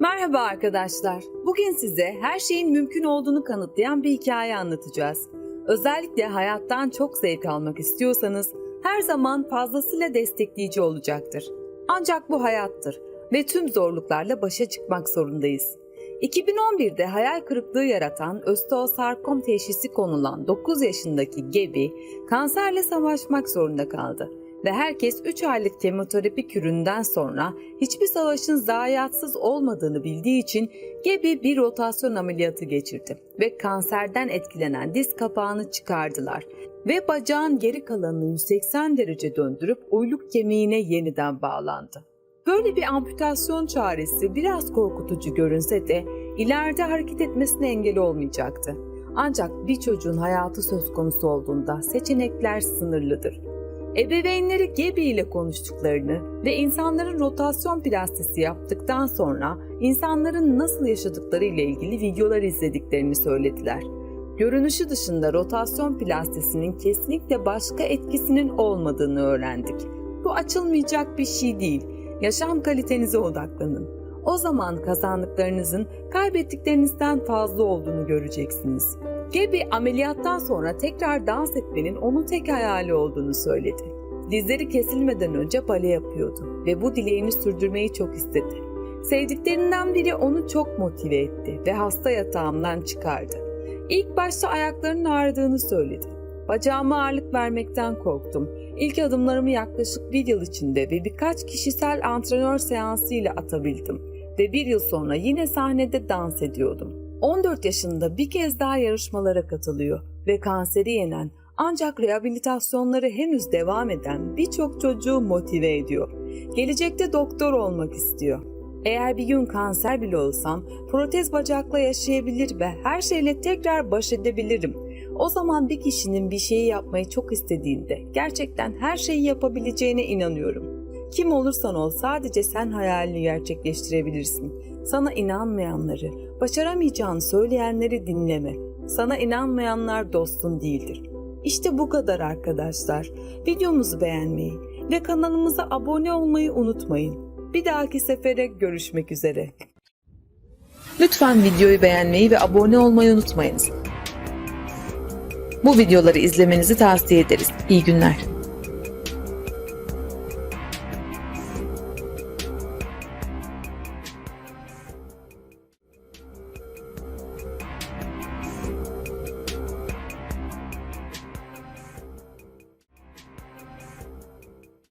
Merhaba arkadaşlar. Bugün size her şeyin mümkün olduğunu kanıtlayan bir hikaye anlatacağız. Özellikle hayattan çok zevk almak istiyorsanız her zaman fazlasıyla destekleyici olacaktır. Ancak bu hayattır ve tüm zorluklarla başa çıkmak zorundayız. 2011'de hayal kırıklığı yaratan östeosarkom teşhisi konulan 9 yaşındaki Gebi kanserle savaşmak zorunda kaldı ve herkes 3 aylık kemoterapi küründen sonra hiçbir savaşın zayiatsız olmadığını bildiği için Gebi bir rotasyon ameliyatı geçirdi ve kanserden etkilenen diz kapağını çıkardılar ve bacağın geri kalanını 180 derece döndürüp uyluk kemiğine yeniden bağlandı. Böyle bir amputasyon çaresi biraz korkutucu görünse de ileride hareket etmesine engel olmayacaktı. Ancak bir çocuğun hayatı söz konusu olduğunda seçenekler sınırlıdır. Ebeveynleri Gebi ile konuştuklarını ve insanların rotasyon plastisi yaptıktan sonra insanların nasıl yaşadıkları ile ilgili videolar izlediklerini söylediler. Görünüşü dışında rotasyon plastisinin kesinlikle başka etkisinin olmadığını öğrendik. Bu açılmayacak bir şey değil. Yaşam kalitenize odaklanın. O zaman kazandıklarınızın kaybettiklerinizden fazla olduğunu göreceksiniz. Gebi ameliyattan sonra tekrar dans etmenin onun tek hayali olduğunu söyledi. Dizleri kesilmeden önce bale yapıyordu ve bu dileğini sürdürmeyi çok istedi. Sevdiklerinden biri onu çok motive etti ve hasta yatağımdan çıkardı. İlk başta ayaklarının ağrıdığını söyledi. Bacağıma ağırlık vermekten korktum. İlk adımlarımı yaklaşık bir yıl içinde ve birkaç kişisel antrenör seansı ile atabildim. Ve bir yıl sonra yine sahnede dans ediyordum. 14 yaşında bir kez daha yarışmalara katılıyor ve kanseri yenen ancak rehabilitasyonları henüz devam eden birçok çocuğu motive ediyor. Gelecekte doktor olmak istiyor. Eğer bir gün kanser bile olsam protez bacakla yaşayabilir ve her şeyle tekrar baş edebilirim. O zaman bir kişinin bir şeyi yapmayı çok istediğinde gerçekten her şeyi yapabileceğine inanıyorum. Kim olursan ol sadece sen hayalini gerçekleştirebilirsin. Sana inanmayanları, başaramayacağını söyleyenleri dinleme. Sana inanmayanlar dostun değildir. İşte bu kadar arkadaşlar. Videomuzu beğenmeyi ve kanalımıza abone olmayı unutmayın. Bir dahaki sefere görüşmek üzere. Lütfen videoyu beğenmeyi ve abone olmayı unutmayınız. Bu videoları izlemenizi tavsiye ederiz. İyi günler.